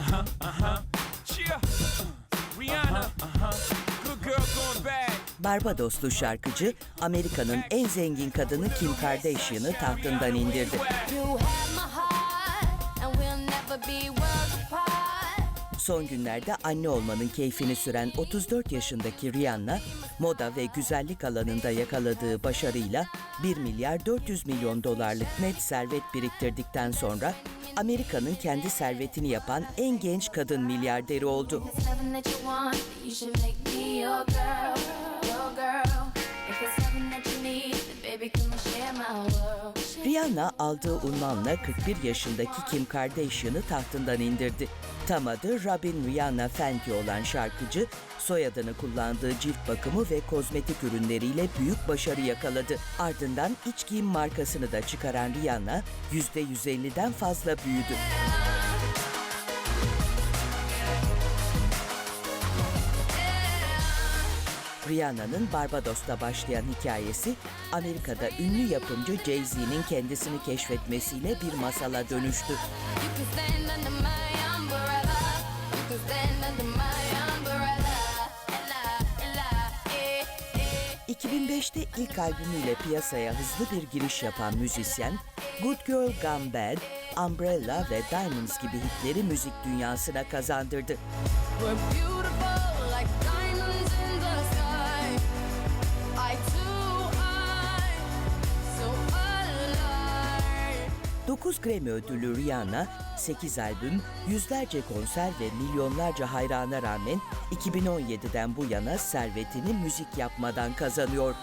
Uh-huh, uh-huh. Cheer. Rihanna. Uh-huh. Good girl going bad. Barbadoslu şarkıcı Amerika'nın en zengin kadını Kim Kardashian'ı tahtından indirdi. You have my heart, and we'll never be apart. Son günlerde anne olmanın keyfini süren 34 yaşındaki Rihanna, moda ve güzellik alanında yakaladığı başarıyla 1 milyar 400 milyon dolarlık net servet biriktirdikten sonra Amerika'nın kendi servetini yapan en genç kadın milyarderi oldu. Rihanna aldığı unvanla 41 yaşındaki Kim Kardashian'ı tahtından indirdi. Tam adı Robin Rihanna Fenty olan şarkıcı, soyadını kullandığı cilt bakımı ve kozmetik ürünleriyle büyük başarı yakaladı. Ardından iç giyim markasını da çıkaran Rihanna, %150'den fazla büyüdü. Rihanna'nın Barbados'ta başlayan hikayesi, Amerika'da ünlü yapımcı Jay-Z'nin kendisini keşfetmesiyle bir masala dönüştü. You can stand under my umbrella. You can stand under my umbrella. Ella, ella, eh, eh. 2005'te ilk albümüyle piyasaya hızlı bir giriş yapan müzisyen, Good Girl Gone Bad, Umbrella ve Diamonds gibi hitleri müzik dünyasına kazandırdı. We're beautiful like diamonds in the sky. 9 Grammy ödüllü Rihanna, 8 albüm, yüzlerce konser ve milyonlarca hayrana rağmen 2017'den bu yana servetini müzik yapmadan kazanıyor.